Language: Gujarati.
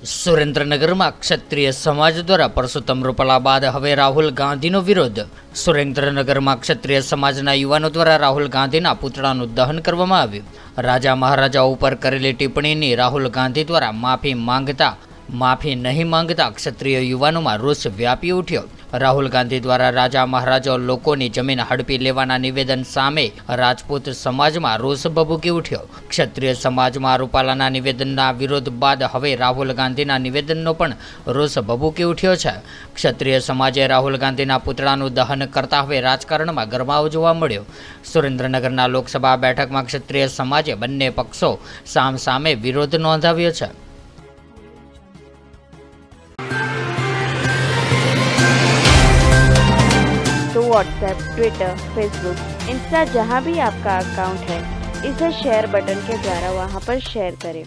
સુરેન્દ્રનગરમાં ક્ષત્રિય સમાજ દ્વારા પરસોત્તમ રૂપાલા બાદ હવે રાહુલ ગાંધીનો વિરોધ. સુરેન્દ્રનગરમાં ક્ષત્રિય સમાજના યુવાનો દ્વારા રાહુલ ગાંધીના પૂતળાનું દહન કરવામાં આવ્યું. રાજા મહારાજા ઉપર કરેલી ટિપ્પણીની રાહુલ ગાંધી દ્વારા માફી માંગતા, માફી નહીં માંગતા ક્ષત્રિય યુવાનોમાં રોષ વ્યાપી ઉઠ્યો. રાહુલ ગાંધી દ્વારા રાજા મહારાજાઓ લોકોની જમીન હડપી લેવાના નિવેદન સામે રાજપૂત સમાજમાં રોષ ભભૂકી ઉઠ્યો. ક્ષત્રિય સમાજમાં રૂપાલાના નિવેદનના વિરોધ બાદ હવે રાહુલ ગાંધીના નિવેદનનો પણ રોષ ભભૂકી ઉઠ્યો છે. ક્ષત્રિય સમાજે રાહુલ ગાંધીના પુતળાનું દહન કરતા હવે રાજકારણમાં ગરમાવો જોવા મળ્યો. સુરેન્દ્રનગરના લોકસભા બેઠકમાં ક્ષત્રિય સમાજે બંને પક્ષો સામ સામે વિરોધ નોંધાવ્યો છે. व्हाट्सएप ट्विटर फेसबुक इंस्टा जहाँ भी आपका अकाउंट है इसे शेयर बटन के द्वारा वहाँ पर शेयर करें